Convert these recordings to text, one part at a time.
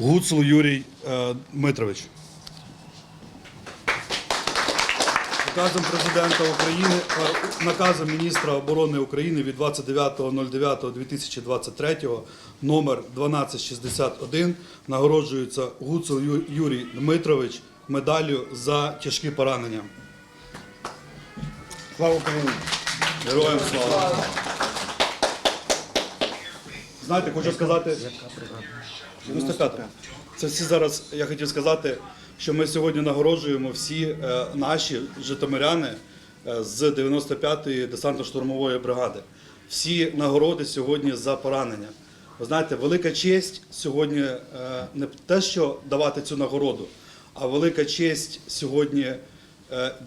Гуцул Юрій е, Дмитрович. Наказом президента України, е, наказом міністра оборони України від 29.09.2023 номер 1261 нагороджується Гуцул Юрій Дмитрович медаллю за тяжкі поранення. Слава Україні! Героям слава! Знаєте, хочу сказати. 95. Це всі зараз, я хотів сказати, що ми сьогодні нагороджуємо всі е, наші житомиряни е, з 95-ї десантно-штурмової бригади. Всі нагороди сьогодні за поранення. Ви знаєте, велика честь сьогодні е, не те, що давати цю нагороду, а велика честь сьогодні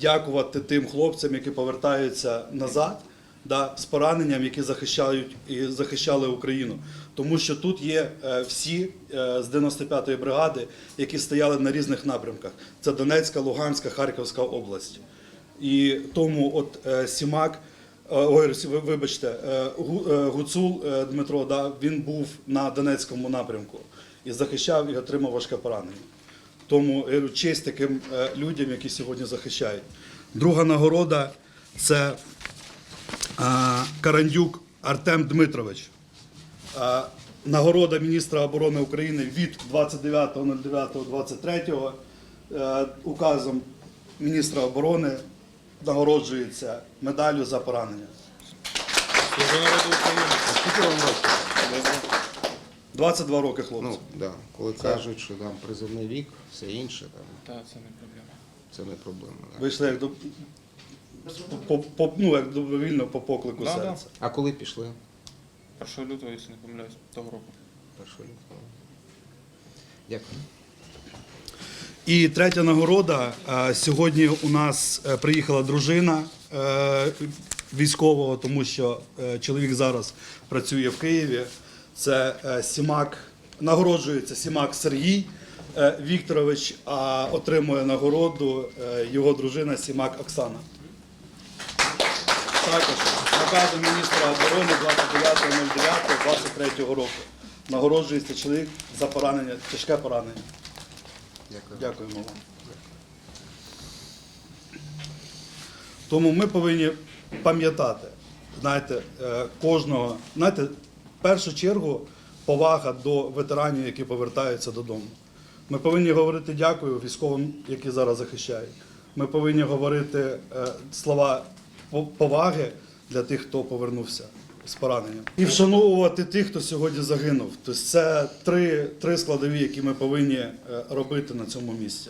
дякувати тим хлопцям, які повертаються назад да, з пораненням, які захищають і захищали Україну. Тому що тут є е, всі е, з 95-ї бригади, які стояли на різних напрямках. Це Донецька, Луганська, Харківська область. І тому от е, Сімак, ой, вибачте, Гу- Гуцул Дмитро, да, він був на Донецькому напрямку і захищав і отримав важке поранення. Тому я честь таким людям, які сьогодні захищають. Друга нагорода це Карандюк Артем Дмитрович. Нагорода міністра оборони України від 29.09.23 е, указом міністра оборони нагороджується медаллю за поранення. Служу народу України. Скільки вам років? 22 роки, хлопці. Ну, да. Коли кажуть, що там призовний вік, все інше, там, Так, це не проблема. це не проблема. Да. Вийшли як, до, по, по, ну, як добровільно по поклику Да, да. серця. А коли пішли? 1 лютого, якщо не помиляюсь, того року. Першого лютого. Дякую. І третя нагорода. Е, Сьогодні у нас е, приїхала дружина е, військового, тому що е, чоловік зараз працює в Києві. Це е, Сімак, нагороджується Сімак Сергій е, Вікторович, а отримує нагороду е, його дружина Сімак Оксана. Також наказом міністра оборони 29.09.23 року. Нагороджується чоловік за поранення, тяжке поранення. Дякуємо вам. Тому ми повинні пам'ятати, знаєте, е, кожного, знаєте, в першу чергу повага до ветеранів, які повертаються додому. Ми повинні говорити дякую військовим, які зараз захищають. Ми повинні говорити е, слова поваги для тих, хто повернувся з пораненням. І вшановувати тих, хто сьогодні загинув. Тобто це три, три складові, які ми повинні е, робити на цьому місці.